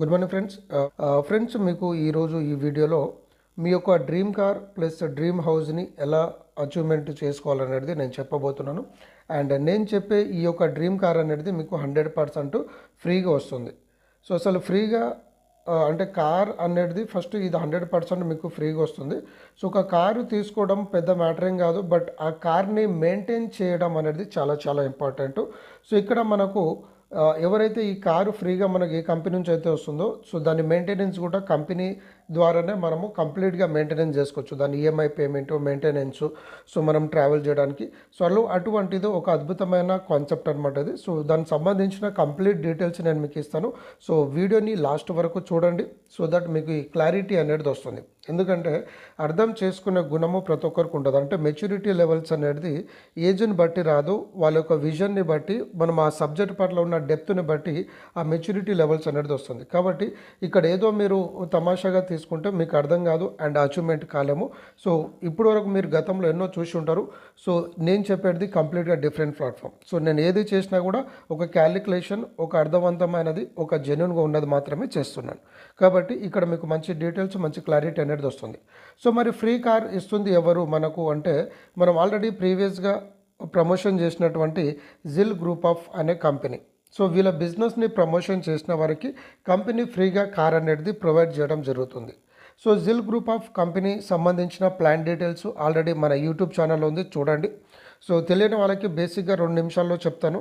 Good morning friends friends మీకు ఈరోజు ఈ వీడియోలో మీ యొక్క డ్రీమ్ కార్ ప్లస్ డ్రీమ్ హౌస్ని ఎలా అచీవ్మెంట్ చేసుకోవాలనేది నేను చెప్పబోతున్నాను. అండ్ నేను చెప్పే ఈ యొక్క డ్రీమ్ కార్ అనేది మీకు హండ్రెడ్ పర్సెంట్ ఫ్రీగా వస్తుంది. సో అసలు ఫ్రీగా uh, అంటే కార్ అనేది ఫస్ట్ ఇది హండ్రెడ్ పర్సెంట్ మీకు ఫ్రీగా వస్తుంది. సో ఒక కారు తీసుకోవడం పెద్ద మ్యాటర్ ఏం కాదు బట్ ఆ కార్ని మెయింటైన్ చేయడం అనేది చాలా చాలా ఇంపార్టెంట్ సో ఇక్కడ మనకు ఎవరైతే ఈ కారు ఫ్రీగా మనకి ఏ కంపెనీ నుంచి అయితే వస్తుందో సో దాని మెయింటెనెన్స్ కూడా కంపెనీ ద్వారానే మనము కంప్లీట్గా మెయింటెనెన్స్ చేసుకోవచ్చు. దాని ఈఎంఐ పేమెంట్ మెయింటెనెన్స్ సో మనం ట్రావెల్ చేయడానికి. సో అలా అటువంటిది ఒక అద్భుతమైన కాన్సెప్ట్ అనమాట ఇది. సో దానికి సంబంధించిన కంప్లీట్ డీటెయిల్స్ నేను మీకు ఇస్తాను. సో వీడియోని లాస్ట్ వరకు చూడండి సో దట్ మీకు ఈ క్లారిటీ అనేది వస్తుంది. ఎందుకంటే అర్థం చేసుకునే గుణము ప్రతి ఒక్కరికి ఉంటుంది అంటే మెచ్యూరిటీ లెవెల్స్ అనేది ఏజ్ని బట్టి రాదు. వాళ్ళ యొక్క విజన్ని బట్టి మనం ఆ సబ్జెక్ట్ పట్ల ఉన్న డెప్త్ని బట్టి ఆ మెచ్యూరిటీ లెవెల్స్ అనేది వస్తుంది. కాబట్టి ఇక్కడ ఏదో మీరు తమాషాగా తీసుకుంటే మీకు అర్థం కాదు అండ్ అచీవ్మెంట్ కాలేము. సో ఇప్పటి వరకు మీరు గతంలో ఎన్నో చూసి ఉంటారు. సో నేను చెప్పేది కంప్లీట్గా డిఫరెంట్ ప్లాట్ఫామ్. సో నేను ఏది చేసినా కూడా ఒక క్యాలిక్యులేషన్ ఒక అర్థవంతమైనది ఒక జెన్యున్గా ఉన్నది మాత్రమే చేస్తున్నాను. కాబట్టి ఇక్కడ మీకు మంచి డీటెయిల్స్ మంచి క్లారిటీ అనేది వస్తుంది. సో మరి ఫ్రీ కార్ ఇస్తుంది ఎవరు మనకు అంటే మనం ఆల్రెడీ ప్రీవియస్గా ప్రమోషన్ చేసినటువంటి జిల్ గ్రూప్ ఆఫ్ అనే కంపెనీ. సో వీళ్ళ బిజినెస్ని ప్రమోషన్ చేసిన వారికి కంపెనీ ఫ్రీగా కార్ అనేది ప్రొవైడ్ చేయడం జరుగుతుంది. So Jil group of company సంబంధించిన ప్లాన్ డీటెయిల్స్ ఆల్రెడీ మన యూట్యూబ్ ఛానల్లో ఉంది. చూడండి. సో తెలియని వాళ్ళకి బేసిక్గా రెండు నిమిషాల్లో చెప్తాను.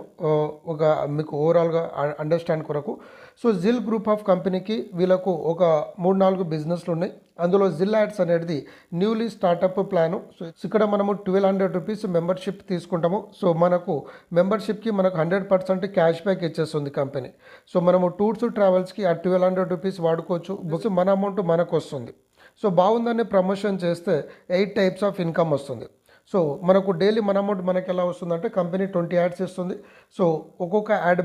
ఒక మీకు ఓవరాల్గా అండర్స్టాండ్ కొరకు. సో జిల్ గ్రూప్ ఆఫ్ కంపెనీకి వీళ్ళకు ఒక మూడు నాలుగు బిజినెస్లు ఉన్నాయి. అందులో జిల్ యాడ్స్ అనేది న్యూలీ స్టార్టప్ ప్లాను సో ఇక్కడ మనము ట్వెల్వ్ హండ్రెడ్ రూపీస్ మెంబర్షిప్ తీసుకుంటాము. సో మనకు మెంబర్షిప్కి మనకు హండ్రెడ్ పర్సెంట్ క్యాష్ బ్యాక్ ఇచ్చేస్తుంది కంపెనీ. సో మనము టూర్స్ ట్రావెల్స్కి ఆ ట్వెల్వ్ హండ్రెడ్ రూపీస్ వాడుకోవచ్చు. బుక్స్ మన అమౌంట్ మనకు వస్తుంది. సో బాగుందని ప్రమోషన్ చేస్తే ఎయిట్ టైప్స్ ఆఫ్ ఇన్కమ్ వస్తుంది. సో మనకు డైలీ మన అమౌంట్ మనకి ఎలా వస్తుందంటే కంపెనీ ట్వంటీ యాడ్స్ ఇస్తుంది. సో ఒక్కొక్క యాడ్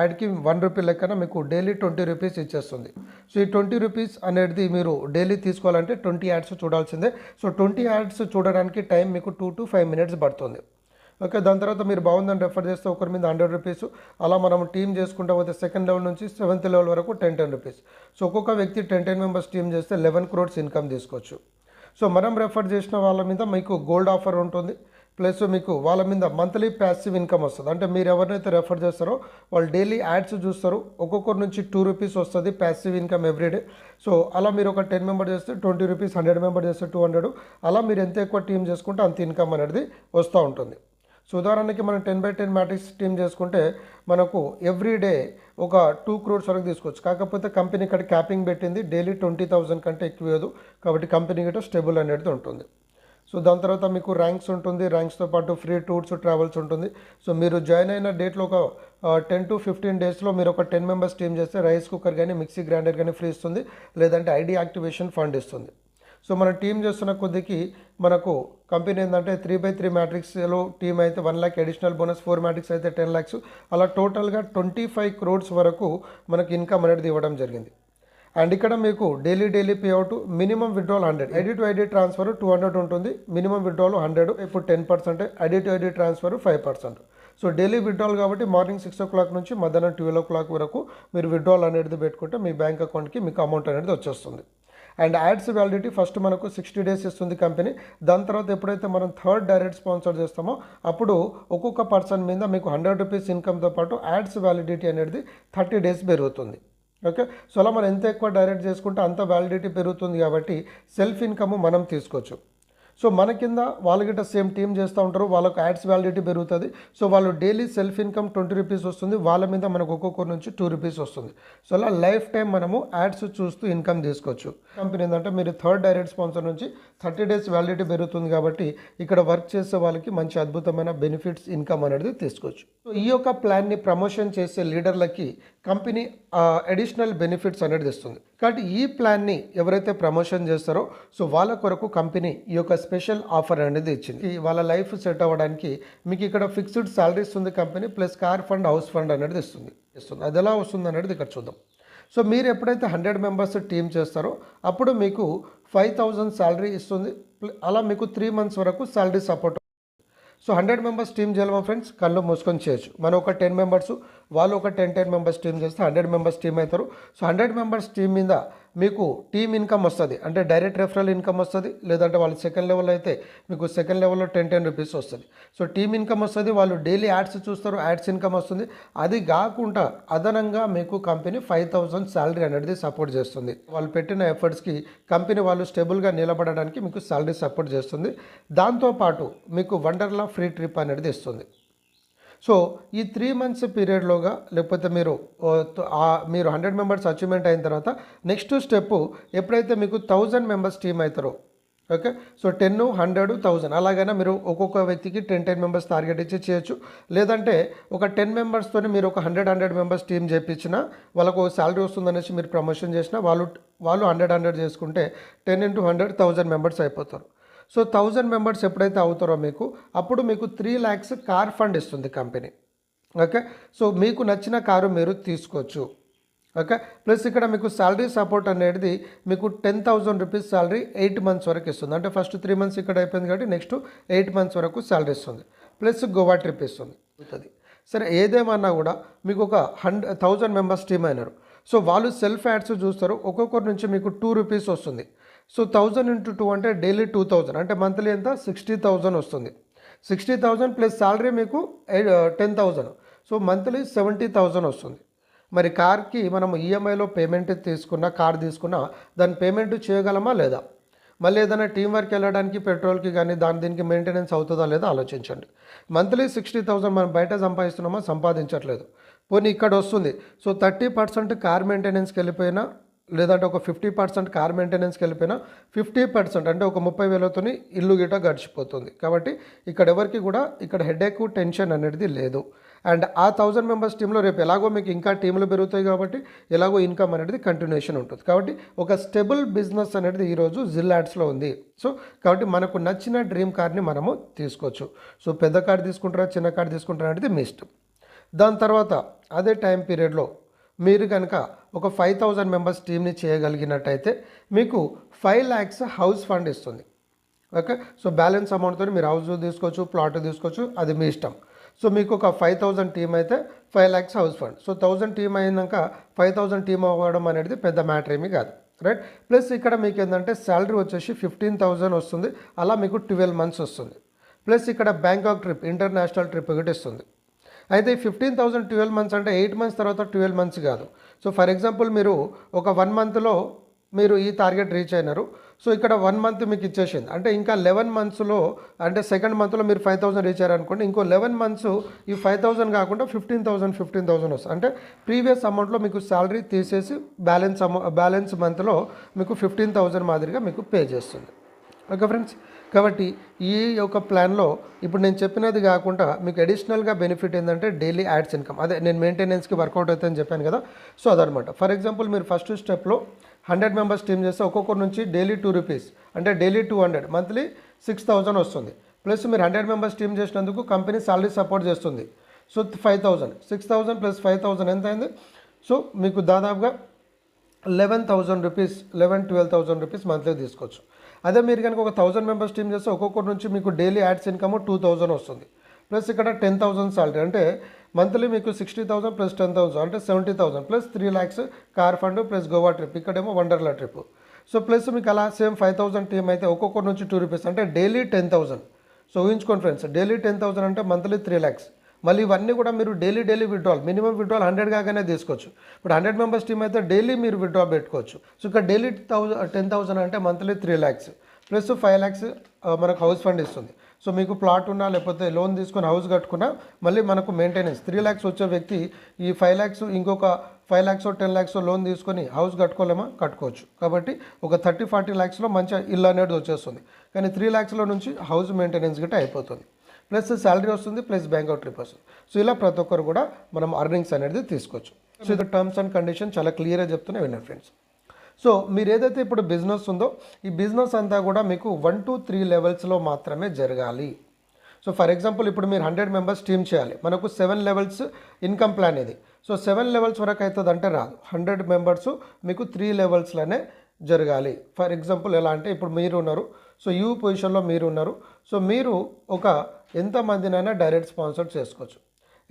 యాడ్కి వన్ రూపీ లెక్కన మీకు డైలీ ట్వంటీ రూపీస్ ఇచ్చేస్తుంది. సో ఈ ట్వంటీ రూపీస్ అనేది మీరు డైలీ తీసుకోవాలంటే ట్వంటీ యాడ్స్ చూడాల్సిందే. సో ట్వంటీ యాడ్స్ చూడడానికి టైం మీకు టూ టు ఫైవ్ మినిట్స్ పడుతుంది. ఓకే దాని తర్వాత మీరు బాగుందని రెఫర్ చేస్తే ఒకరి మీద హండ్రెడ్ రూపీస్. అలా మనం టీమ్ చేసుకుంటా పోతే సెకండ్ లెవెల్ నుంచి సెవెంత్ లెవెల్ వరకు టెన్ టెన్ రూపీస్. సో ఒక్కొక్క వ్యక్తి టెన్ టెన్ మెంబర్స్ టీమ్ చేస్తే లెవెన్ క్రోడ్స్ ఇన్కమ్ తీసుకోవచ్చు. సో మనం రెఫర్ చేసిన వాళ్ళ మీద మీకు గోల్డ్ ఆఫర్ ఉంటుంది. ప్లస్ మీకు వాళ్ళ మీద మంత్లీ ప్యాసివ్ ఇన్కమ్ వస్తుంది. అంటే మీరు ఎవరినైతే రెఫర్ చేస్తారో వాళ్ళు డైలీ యాడ్స్ చూస్తారు. ఒక్కొక్కరి నుంచి టూ రూపీస్ వస్తుంది ప్యాసివ్ ఇన్కమ్ ఎవ్రీడే సో అలా మీరు ఒక టెన్ మెంబర్ చేస్తే ట్వంటీ రూపీస్ హండ్రెడ్ మెంబర్ చేస్తే టూ హండ్రెడ్ అలా మీరు ఎంత ఎక్కువ టీం చేసుకుంటే అంత ఇన్కమ్ అనేది వస్తూ ఉంటుంది. సో ఉదాహరణకి మనం ten by ten matrix team చేసుకుంటే మనకు ఎవ్రీ డే ఒక టూ క్రోర్స్ వరకు తీసుకోవచ్చు. కాకపోతే కంపెనీ ఇక్కడ క్యాపింగ్ పెట్టింది డైలీ ట్వంటీ థౌజండ్ కంటే ఎక్కువ లేదు కాబట్టి కంపెనీ గిట్ట స్టేబుల్ అనేది ఉంటుంది. సో దాని తర్వాత మీకు ర్యాంక్స్ ఉంటుంది. ర్యాంక్స్తో పాటు ఫ్రీ టూర్స్ ట్రావెల్స్ ఉంటుంది. సో మీరు జాయిన్ అయిన డేట్లో ఒక టెన్ టు ఫిఫ్టీన్ డేస్లో మీరు ఒక టెన్ మెంబర్స్ టీమ్ చేస్తే రైస్ కుక్కర్ కానీ మిక్సీ గ్రైండర్ కానీ ఫ్రీ ఇస్తుంది. లేదంటే ఐడి యాక్టివేషన్ ఫండ్ ఇస్తుంది. సో మన టీం చేస్తున్న కొద్దికి మనకు కంపెనీ ఏంటంటే త్రీ బై త్రీ మ్యాట్రిక్స్లో టీం అయితే one lakh additional bonus four matrix అయితే టెన్ ల్యాక్స్ అలా టోటల్గా ట్వంటీ ఫైవ్ క్రోడ్స్ వరకు మనకి ఇన్కమ్ అనేది ఇవ్వడం జరిగింది. అండ్ ఇక్కడ మీకు daily daily payout minimum withdrawal hundred ID to ID transfer two hundred ఉంటుంది. మినిమం విడ్రాల్ హండ్రెడ్ ఇప్పుడు ten percent ID to ID transfer five percent so daily withdrawal కాబట్టి మార్నింగ్ సిక్స్ ఓ క్లాక్ నుంచి మధ్యాహ్నం twelve ఓ clock వరకు మీరు withdrawal అనేది పెట్టుకుంటే మీ bank అకౌంట్కి మీకు అమౌంట్ అనేది వచ్చేస్తుంది. అండ్ యాడ్స్ వ్యాలిడిటీ ఫస్ట్ మనకు సిక్స్టీ డేస్ ఇస్తుంది కంపెనీ. దాని తర్వాత ఎప్పుడైతే మనం థర్డ్ డైరెక్ట్ స్పాన్సర్ చేస్తామో అప్పుడు ఒక్కొక్క పర్సన్ మీద మీకు హండ్రెడ్ రూపీస్ ఇన్కమ్తో పాటు యాడ్స్ వ్యాలిడిటీ అనేది థర్టీ డేస్ పెరుగుతుంది. ఓకే? సో అలా మనం ఎంత ఎక్కువ డైరెక్ట్ చేసుకుంటే అంత వ్యాలిడిటీ పెరుగుతుంది కాబట్టి సెల్ఫ్ ఇన్కమ్ మనం తీసుకోవచ్చు. సో మన కింద వాళ్ళ గిట్ట సేమ్ టీమ్ చేస్తూ ఉంటారు. వాళ్ళకు యాడ్స్ వ్యాలిడిటీ పెరుగుతుంది. సో వాళ్ళు daily self income twenty rupees వస్తుంది. వాళ్ళ మీద మనకు ఒక్కొక్కరి నుంచి టూ రూపీస్ వస్తుంది. సో అలా లైఫ్ టైం మనము యాడ్స్ చూస్తూ ఇన్కమ్ తీసుకోవచ్చు. కంపెనీ ఏంటంటే మీరు థర్డ్ డైరెక్ట్ స్పాన్సర్ నుంచి థర్టీ డేస్ వ్యాలిడిటీ పెరుగుతుంది కాబట్టి ఇక్కడ వర్క్ చేసే వాళ్ళకి మంచి అద్భుతమైన బెనిఫిట్స్ ఇన్కమ్ అనేది తీసుకోవచ్చు. సో ఈ యొక్క ప్లాన్ని ప్రమోషన్ చేసే లీడర్లకి కంపెనీ అడిషనల్ బెనిఫిట్స్ అనేది ఇస్తుంది కాబట్టి ఈ ప్లాన్ని ఎవరైతే ప్రమోషన్ చేస్తారో సో వాళ్ళ కొరకు కంపెనీ ఈ యొక్క స్పెషల్ ఆఫర్ అనేది ఇచ్చింది. వాళ్ళ లైఫ్ సెట్ అవ్వడానికి మీకు ఇక్కడ ఫిక్స్డ్ శాలరీస్ ఇస్తుంది company plus car fund house fund అనేది ఇస్తుంది ఇస్తుంది అది ఎలా వస్తుంది అనేది ఇక్కడ చూద్దాం. సో మీరు ఎప్పుడైతే హండ్రెడ్ మెంబర్స్ టీమ్ చేస్తారో అప్పుడు మీకు ఫైవ్ థౌజండ్ శాలరీ ఇస్తుంది. అలా మీకు త్రీ మంత్స్ వరకు salary support so hundred members team చేయాలి మా ఫ్రెండ్స్ కళ్ళు మూసుకొని చేయొచ్చు. మనం ఒక టెన్ మెంబర్స్ వాళ్ళు ఒక టెన్ టెన్ మెంబర్స్ టీమ్ చేస్తే హండ్రెడ్ మెంబర్స్ టీమ్ అవుతారు. సో హండ్రెడ్ మెంబర్స్ టీమ్ మీద మీకు టీమ్ ఇన్కమ్ వస్తుంది. అంటే డైరెక్ట్ రెఫరల్ ఇన్కమ్ వస్తుంది. లేదంటే వాళ్ళు సెకండ్ లెవెల్ అయితే మీకు సెకండ్ లెవెల్లో టెన్ టెన్ రూపీస్ వస్తుంది. సో టీమ్ ఇన్కమ్ వస్తుంది. వాళ్ళు డైలీ యాడ్స్ చూస్తారు. యాడ్స్ ఇన్కమ్ వస్తుంది. అది కాకుండా అదనంగా మీకు కంపెనీ ఫైవ్ థౌసండ్ శాలరీ అనేది సపోర్ట్ చేస్తుంది. వాళ్ళు పెట్టిన ఎఫర్ట్స్కి కంపెనీ వాళ్ళు స్టేబుల్గా నిలబడడానికి మీకు శాలరీ సపోర్ట్ చేస్తుంది. దాంతోపాటు మీకు వండర్లా ఫ్రీ ట్రిప్ అనేది ఇస్తుంది. సో ఈ త్రీ మంత్స్ పీరియడ్లోగా లేకపోతే మీరు మీరు హండ్రెడ్ మెంబర్స్ అచీవ్మెంట్ అయిన తర్వాత నెక్స్ట్ స్టెప్ ఎప్పుడైతే మీకు థౌజండ్ మెంబర్స్ టీమ్ అవుతారో okay? So ten hundred thousand అలాగైనా మీరు ఒక్కొక్క వ్యక్తికి టెన్ టెన్ మెంబర్స్ టార్గెట్ ఇచ్చి చేయొచ్చు. లేదంటే ఒక టెన్ మెంబర్స్తోనే మీరు ఒక హండ్రెడ్ హండ్రెడ్ మెంబర్స్ టీమ్ చేయించినా వాళ్ళకు శాలరీ వస్తుందనేసి మీరు ప్రమోషన్ చేసినా వాళ్ళు వాళ్ళు హండ్రెడ్ హండ్రెడ్ చేసుకుంటే ten into hundred thousand members అయిపోతారు. సో థౌజండ్ మెంబర్స్ ఎప్పుడైతే అవుతారో మీకు అప్పుడు మీకు త్రీ ల్యాక్స్ కార్ ఫండ్ ఇస్తుంది కంపెనీ. ఓకే? సో మీకు నచ్చిన కారు మీరు తీసుకోవచ్చు. ఓకే? ప్లస్ ఇక్కడ మీకు శాలరీ సపోర్ట్ అనేది మీకు ten thousand rupees salary eight months వరకు ఇస్తుంది. అంటే ఫస్ట్ త్రీ మంత్స్ ఇక్కడ అయిపోయింది కాబట్టి నెక్స్ట్ ఎయిట్ మంత్స్ వరకు శాలరీ ఇస్తుంది. ప్లస్ గోవా ట్రిప్ ఇస్తుంది. అవుతుంది. సరే ఏదేమన్నా కూడా మీకు ఒక హండ్రెడ్ థౌజండ్ మెంబర్స్ టీమ్ అయినారు. సో వాళ్ళు సెల్ఫ్ యాడ్స్ చూస్తారు. ఒక్కొక్కరి నుంచి మీకు టూ రూపీస్ వస్తుంది. సో థౌజండ్ ఇంటూ టూ అంటే డైలీ టూ థౌజండ్. అంటే మంత్లీ ఎంత? సిక్స్టీ థౌజండ్ వస్తుంది. సిక్స్టీ థౌజండ్ ప్లస్ శాలరీ మీకు ten thousand. So monthly seventy thousand వస్తుంది. మరి కార్కి మనం ఈఎంఐలో పేమెంట్ తీసుకున్నా కార్ తీసుకున్నా దాని పేమెంట్ చేయగలమా లేదా? మళ్ళీ ఏదైనా టీం వర్క్ వెళ్ళడానికి పెట్రోల్కి కానీ దాని దీనికి మెయింటెనెన్స్ అవుతుందా లేదా ఆలోచించండి. మంత్లీ సిక్స్టీ థౌసండ్ మనం బయట సంపాదిస్తున్నామా? సంపాదించట్లేదు. పోనీ ఇక్కడ వస్తుంది. సో థర్టీ పర్సెంట్ కార్ మెయింటెనెన్స్కి వెళ్ళిపోయినా లేదంటే ఒక ఫిఫ్టీ పర్సెంట్ కార్ మెయింటెనెన్స్కి వెళ్ళిపోయినా ఫిఫ్టీ పర్సెంట్ అంటే ఒక ముప్పై వేలతోని ఇల్లు గిట గడిచిపోతుంది. కాబట్టి ఇక్కడ ఎవరికి కూడా ఇక్కడ హెడేక్ టెన్షన్ అనేది లేదు. అండ్ ఆ థౌజండ్ మెంబర్స్ టీంలో రేపు ఎలాగో మీకు ఇంకా టీంలు పెరుగుతాయి కాబట్టి ఎలాగో ఇన్కమ్ అనేది కంటిన్యూషన్ ఉంటుంది. కాబట్టి ఒక స్టెబుల్ బిజినెస్ అనేది ఈరోజు జిల్లాడ్స్లో ఉంది. సో కాబట్టి మనకు నచ్చిన డ్రీమ్ కార్ని మనము తీసుకోవచ్చు. సో పెద్ద కార్ తీసుకుంటారా చిన్న కార్ తీసుకుంటారా అనేది మీ ఇష్టం దాని తర్వాత అదే టైం పీరియడ్లో మీరు కనుక ఒక ఫైవ్ థౌజండ్ మెంబర్స్ టీమ్ని చేయగలిగినట్టయితే మీకు ఫైవ్ ల్యాక్స్ హౌస్ ఫండ్ ఇస్తుంది. ఓకే సో బ్యాలెన్స్ అమౌంట్తో మీరు హౌస్ తీసుకోవచ్చు ప్లాట్ తీసుకోవచ్చు అది మీ ఇష్టం. సో మీకు ఒక ఫైవ్ థౌజండ్ టీమ్ అయితే five lakhs house fund so thousand team అయినాక ఫైవ్ థౌజండ్ టీమ్ అవ్వడం అనేది పెద్ద మ్యాటర్ ఏమీ కాదు. రైట్ ప్లస్ ఇక్కడ మీకు ఏంటంటే శాలరీ వచ్చేసి ఫిఫ్టీన్ థౌజండ్ వస్తుంది. అలా మీకు ట్వెల్వ్ మంత్స్ వస్తుంది. ప్లస్ ఇక్కడ బ్యాంకాక్ ట్రిప్ ఇంటర్నేషనల్ ట్రిప్ ఒకటి ఇస్తుంది. అయితే ఫిఫ్టీన్ థౌసండ్ ట్వెల్వ్ మంత్స్ అంటే ఎయిట్ మంత్స్ తర్వాత ట్వెల్వ్ మంత్స్ కాదు. సో ఫర్ ఎగ్జాంపుల్ మీరు ఒక వన్ మంత్లో మీరు ఈ టార్గెట్ రీచ్ అయినారు. సో ఇక్కడ వన్ మంత్ మీకు ఇచ్చేసింది. అంటే ఇంకా లెవెన్ మంత్స్లో అంటే సెకండ్ మంత్లో మీరు ఫైవ్ థౌసండ్ రీచ్ అయ్యారనుకోండి ఇంకో లెవెన్ మంత్స్ ఈ ఫైవ్ థౌసండ్ కాకుండా ఫిఫ్టీన్ థౌసండ్ ఫిఫ్టీన్ థౌసండ్ వస్తుంది. అంటే ప్రీవియస్ అమౌంట్లో మీకు శాలరీ తీసేసి బ్యాలెన్స్ అమౌ బ్యాలెన్స్ మంత్లో మీకు ఫిఫ్టీన్ థౌసండ్ మాదిరిగా మీకు పే చేస్తుంది. ఓకే ఫ్రెండ్స్ కాబట్టి ఈ యొక్క ప్లాన్లో ఇప్పుడు నేను చెప్పినది కాకుండా మీకు అడిషనల్గా బెనిఫిట్ ఏంటంటే డైలీ యాడ్స్ ఇన్కమ్ అదే నేను మెయింటెనెన్స్కి వర్కౌట్ అవుతుందని చెప్పాను కదా. సో అదనమాట ఫర్ ఎగ్జాంపుల్ మీరు ఫస్ట్ స్టెప్లో హండ్రెడ్ మెంబర్స్ టీమ్ చేస్తే ఒక్కొక్కరి నుంచి డైలీ టూ రూపీస్ అంటే daily two hundred monthly six thousand వస్తుంది. ప్లస్ మీరు హండ్రెడ్ మెంబర్స్ టీమ్ చేసినందుకు కంపెనీ సాలరీ సపోర్ట్ చేస్తుంది. So five thousand six thousand plus five thousand ఎంత అయింది? సో మీకు దాదాపుగా eleven thousand rupees eleven twelve thousand rupees monthly తీసుకోవచ్చు. అదే మీరు కనుక ఒక థౌసండ్ మెంబర్స్ టీమ్ చేస్తే ఒక్కొక్కరి నుంచి మీకు daily ads income two thousand వస్తుంది. ప్లస్ ఇక్కడ టెన్ థౌసండ్ సాలరీ అంటే మంత్లీ మీకు sixty thousand plus ten thousand అంటే seventy thousand plus three lakhs car fund plus Goa trip ఇక్కడేమో వండర్లా ట్రిప్ సో ప్లస్ మీకు అలా సేమ్ ఫైవ్ థౌసండ్ టీమ్ అయితే ఒక్కొక్కరి నుంచి టూ రూపీస్ అంటే డైలీ టెన్ థౌసండ్ సో ఊహించుకోండి ఫ్రెండ్స్ డైలీ టెన్ థౌసండ్ అంటే మంత్లీ త్రీ ల్యాక్స్ మళ్ళీ ఇవన్నీ కూడా మీరు daily daily withdrawal minimum withdrawal hundred కాగానే తీసుకోవచ్చు. ఇప్పుడు హండ్రెడ్ మెంబర్స్ టీమ్ అయితే డైలీ మీరు విడ్రా పెట్టుకోవచ్చు. సో ఇక్కడ డైలీ థౌసండ్ టెన్ థౌసండ్ అంటే monthly three lakhs plus five lakhs మనకు హౌస్ ఫండ్ ఇస్తుంది. సో మీకు ప్లాట్ ఉన్నా లేకపోతే లోన్ తీసుకొని హౌస్ కట్టుకున్నా మళ్ళీ మనకు మెయింటెనెన్స్ త్రీ ల్యాక్స్ వచ్చే వ్యక్తి ఈ ఫైవ్ ల్యాక్స్ ఇంకొక five lakhs ten lakhs loan తీసుకొని హౌస్ కట్టుకోలేమా? కట్టుకోవచ్చు. కాబట్టి ఒక థర్టీ ఫార్టీ ల్యాక్స్లో మంచిగా ఇల్లు అనేది వచ్చేస్తుంది. కానీ త్రీ ల్యాక్స్లో నుంచి హౌస్ మెయింటెనెన్స్ గిట్ట అయిపోతుంది. ప్లస్ శాలరీ వస్తుంది ప్లస్ బ్యాంక్ అవుట్ ట్రిప్ వస్తుంది. సో ఇలా ప్రతి ఒక్కరు కూడా మనం అర్నింగ్స్ అనేది తీసుకోవచ్చు. సో ఇది టర్మ్స్ అండ్ కండిషన్ చాలా క్లియర్గా చెప్తున్నా విన్నారు ఫ్రెండ్స్ సో మీరు ఏదైతే ఇప్పుడు బిజినెస్ ఉందో ఈ బిజినెస్ అంతా కూడా మీకు వన్ టు త్రీ లెవెల్స్లో మాత్రమే జరగాలి. సో ఫర్ ఎగ్జాంపుల్ ఇప్పుడు మీరు హండ్రెడ్ మెంబర్స్ టీమ్ చేయాలి. మనకు సెవెన్ లెవెల్స్ ఇన్కమ్ ప్లాన్ ఇది. సో సెవెన్ లెవెల్స్ వరకు అవుతుంది అంటే రాదు. హండ్రెడ్ మెంబర్స్ మీకు త్రీ లెవెల్స్లోనే జరగాలి. ఫర్ ఎగ్జాంపుల్ ఎలా అంటే ఇప్పుడు మీరు ఉన్నారు సో యూ పొజిషన్లో మీరు ఉన్నారు. సో మీరు ఒక ఎంతమందినైనా డైరెక్ట్ స్పాన్సర్ చేసుకోవచ్చు.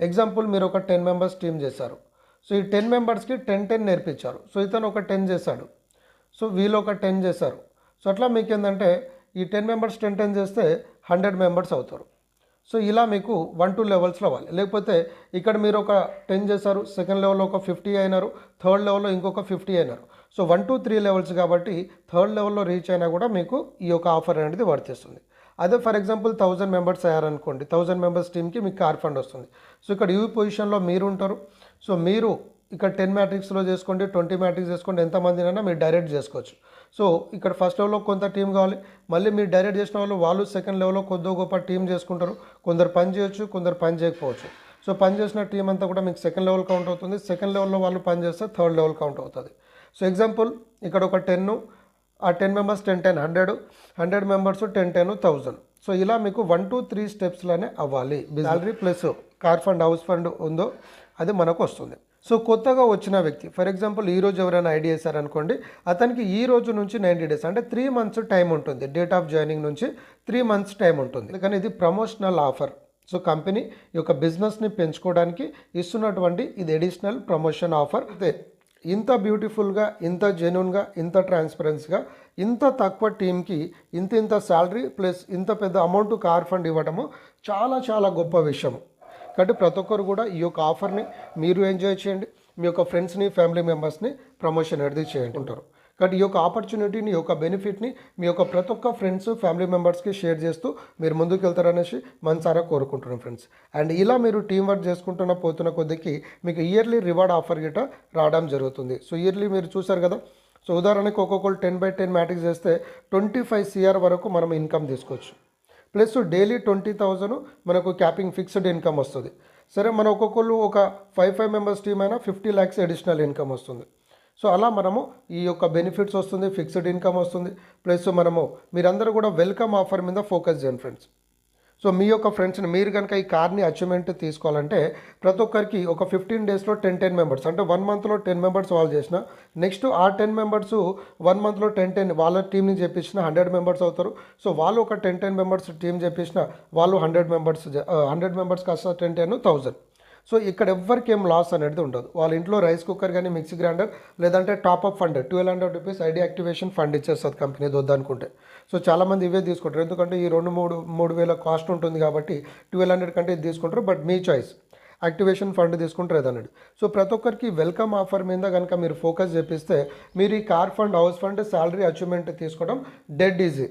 ఎగ్జాంపుల్ మీరు ఒక టెన్ మెంబర్స్ టీమ్ చేశారు. సో ఈ టెన్ మెంబర్స్కి టెన్ టెన్ నేర్పించారు. సో ఇతను ఒక టెన్ చేశాడు. సో వీళ్ళు ఒక టెన్ చేశారు. సో అట్లా మీకు ఏంటంటే ఈ టెన్ మెంబర్స్ టెన్ టెన్ చేస్తే హండ్రెడ్ మెంబర్స్ అవుతారు. సో ఇలా మీకు వన్ టూ లెవెల్స్లో అవ్వాలి. లేకపోతే ఇక్కడ మీరు ఒక టెన్ చేశారు సెకండ్ లెవెల్లో ఒక ఫిఫ్టీ అయినారు థర్డ్ లెవెల్లో ఇంకొక ఫిఫ్టీ అయినారు. So one two three levels కాబట్టి థర్డ్ లెవెల్లో రీచ్ అయినా కూడా మీకు ఈ యొక్క ఆఫర్ అనేది వర్తిస్తుంది అదే ఫర్ ఎగ్జాంపుల్ థౌజండ్ మెంబర్స్ అయ్యారనుకోండి థౌజండ్ మెంబర్స్ టీమ్కి మీకు కార్ ఫండ్ వస్తుంది. సో ఇక్కడ యూ పొజిషన్లో మీరు ఉంటారు. సో మీరు ఇక్కడ టెన్ మ్యాట్రిక్స్లో చేసుకోండి ట్వంటీ మ్యాట్రిక్స్ చేసుకోండి ఎంతమందినైనా మీరు డైరెక్ట్ చేసుకోవచ్చు. సో ఇక్కడ ఫస్ట్ లెవెల్లో కొంత టీం కావాలి. మళ్ళీ మీరు డైరెక్ట్ చేసిన వాళ్ళు వాళ్ళు సెకండ్ లెవెల్లో కొద్దో గొప్ప టీం చేసుకుంటారు. కొందరు పని చేయొచ్చు కొందరు పని చేయకపోవచ్చు. సో పని చేసిన టీం అంతా కూడా మీకు సెకండ్ లెవెల్ కౌంట్ అవుతుంది. సెకండ్ లెవెల్లో వాళ్ళు పని చేస్తే థర్డ్ లెవెల్ కౌంట్ అవుతుంది. సో ఎగ్జాంపుల్ ఇక్కడ ఒక టెన్ ఆ ten members ten ten hundred hundred members ten ten thousand so ఇలా మీకు వన్ టూ త్రీ స్టెప్స్లోనే అవ్వాలి. Salary plus car fund house fund ఉందో అది మనకు వస్తుంది. సో కొత్తగా వచ్చిన వ్యక్తి ఫర్ ఎగ్జాంపుల్ ఈ రోజు ఎవరైనా ఐడి చేశారనుకోండి అతనికి ఈ రోజు నుంచి నైంటీ డేస్ అంటే త్రీ మంత్స్ టైం ఉంటుంది. డేట్ ఆఫ్ జాయినింగ్ నుంచి త్రీ మంత్స్ టైం ఉంటుంది. కానీ ఇది ప్రమోషనల్ ఆఫర్ సో కంపెనీ ఈ యొక్క బిజినెస్ని పెంచుకోవడానికి ఇస్తున్నటువంటి ఇది ఎడిషనల్ ప్రమోషన్ ఆఫర్ అయితే ఇంత బ్యూటిఫుల్గా ఇంత జెన్యున్గా ఇంత ట్రాన్స్పరెన్స్గా ఇంత తక్కువ టీంకి ఇంత ఇంత శాలరీ ప్లస్ ఇంత పెద్ద అమౌంట్ కార్ ఫండ్ ఇవ్వడము చాలా చాలా గొప్ప విషయం కాబట్టి ప్రతి ఒక్కరు కూడా ఈ యొక్క ఆఫర్ని మీరు ఎంజాయ్ చేయండి. మీ యొక్క ఫ్రెండ్స్ని ఫ్యామిలీ మెంబర్స్ని ప్రమోషన్ అనేది చేయండి కాబట్టి ఈ యొక్క ఆపర్చునిటీని ఈ యొక్క బెనిఫిట్ని మీ యొక్క ప్రతి ఒక్క ఫ్రెండ్స్ ఫ్యామిలీ మెంబర్స్కి షేర్ చేస్తూ మీరు ముందుకు వెళ్తారనేసి మనసారా కోరుకుంటున్నాం ఫ్రెండ్స్. అండ్ ఇలా మీరు టీం వర్క్ చేసుకుంటున్న పోతున్న కొద్దికి మీకు ఇయర్లీ రివార్డ్ ఆఫర్ గిట రావడం జరుగుతుంది. సో ఇయర్లీ మీరు చూసారు కదా. సో ఉదాహరణకి ఒక్కొక్కరు టెన్ బై టెన్ మ్యాటిక్స్ చేస్తే ట్వంటీ ఫైవ్ సిఆర్ వరకు మనం ఇన్కమ్ తీసుకోవచ్చు. ప్లస్ డైలీ ట్వంటీ థౌజండ్ మనకు క్యాపింగ్ ఫిక్స్డ్ ఇన్కమ్ వస్తుంది. సరే మన ఒక్కొక్కరు ఒక ఫైవ్ ఫైవ్ మెంబర్స్ టీమ్ అయినా ఫిఫ్టీ ల్యాక్స్ అడిషనల్ ఇన్కమ్ వస్తుంది. సో అలా మనము ఈ యొక్క బెనిఫిట్స్ వస్తుంది ఫిక్స్డ్ ఇన్కమ్ వస్తుంది. ప్లస్ మనము మీరందరూ కూడా వెల్కమ్ ఆఫర్ మీద ఫోకస్ చేయండి ఫ్రెండ్స్. సో మీ యొక్క ఫ్రెండ్స్ని మీరు కనుక ఈ కార్ని అచీవ్మెంట్ తీసుకోవాలంటే ప్రతి ఒక్కరికి ఒక ఫిఫ్టీన్ డేస్లో టెన్ టెన్ మెంబర్స్ అంటే వన్ మంత్లో టెన్ మెంబర్స్ వాళ్ళు చేసిన నెక్స్ట్ ఆ టెన్ మెంబర్స్ వన్ మంత్లో టెన్ టెన్ వాళ్ళ టీంని చేపించిన హండ్రెడ్ మెంబర్స్ అవుతారు. సో వాళ్ళు ఒక టెన్ టెన్ మెంబర్స్ టీం చేపించిన వాళ్ళు హండ్రెడ్ మెంబర్స్ హండ్రెడ్ మెంబర్స్ కాస్త టెన్ టెన్ థౌజండ్. సో ఇక్కడ ఎవ్వరికి ఏం లాస్ అనేది ఉండదు. వాళ్ళ ఇంట్లో రైస్ కుక్కర్ కానీ మిక్సీ గ్రైండర్ లేదంటే top up fund twelve hundred rupees ID activation fund ఇచ్చేస్తుంది కంపెనీ వద్దనుకుంటే. సో చాలామంది ఇవే తీసుకుంటారు. ఎందుకంటే ఈ రెండు మూడు మూడు వేల కాస్ట్ ఉంటుంది కాబట్టి ట్వెల్వ్ హండ్రెడ్ కంటే ఇది తీసుకుంటారు. బట్ మీ చాయిస్ యాక్టివేషన్ ఫండ్ తీసుకుంటారు ఏదన్నాడు సో ప్రతి ఒక్కరికి వెల్కమ్ ఆఫర్ మీద కనుక మీరు ఫోకస్ చేపిస్తే మీరు ఈ car fund house fund salary achievement తీసుకోవడం డెడ్ ఈజీ.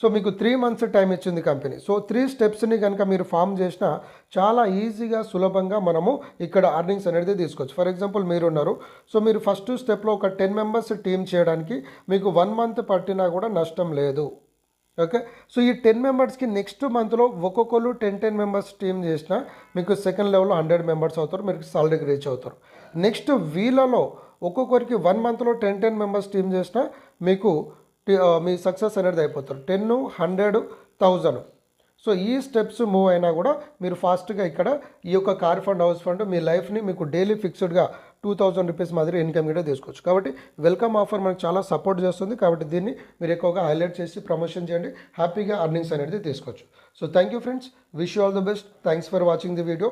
సో మీకు త్రీ మంత్స్ టైం ఇచ్చింది కంపెనీ సో త్రీ స్టెప్స్ని కనుక మీరు ఫామ్ చేసినా చాలా ఈజీగా సులభంగా మనము ఇక్కడ అర్నింగ్స్ అనేది తీసుకోవచ్చు. ఫర్ ఎగ్జాంపుల్ మీరు ఉన్నారు సో మీరు ఫస్ట్ స్టెప్లో ఒక టెన్ మెంబర్స్ టీమ్ చేయడానికి మీకు వన్ మంత్ పట్టినా కూడా నష్టం లేదు. ఓకే? సో ఈ టెన్ మెంబర్స్కి నెక్స్ట్ మంత్లో ఒక్కొక్కరు టెన్ టెన్ మెంబర్స్ టీమ్ చేసినా మీకు సెకండ్ లెవెల్లో హండ్రెడ్ మెంబర్స్ అవుతారు మీరు సాలరీకి రీచ్ అవుతారు. నెక్స్ట్ వీళ్ళలో ఒక్కొక్కరికి వన్ మంత్లో టెన్ టెన్ మెంబర్స్ టీమ్ చేసినా మీకు మీ సక్సెస్ అనేది అయిపోతారు. Ten hundred thousand. సో ఈ స్టెప్స్ మూవ్ అయినా కూడా మీరు ఫాస్ట్గా ఇక్కడ ఈ యొక్క కార్ ఫండ్ హౌస్ ఫండ్ మీ లైఫ్ని మీకు డైలీ ఫిక్స్డ్గా టూ థౌజండ్ రూపీస్ మాదిరి ఇన్కమ్ కూడా తీసుకోవచ్చు. కాబట్టి వెల్కమ్ ఆఫర్ మనకు చాలా సపోర్ట్ చేస్తుంది. కాబట్టి దీన్ని మీరు ఎక్కువగా హైలైట్ చేసి ప్రమోషన్ చేయండి. హ్యాపీగా అర్నింగ్స్ అనేది తీసుకోవచ్చు. So thank you friends wish you all the best thanks for watching the video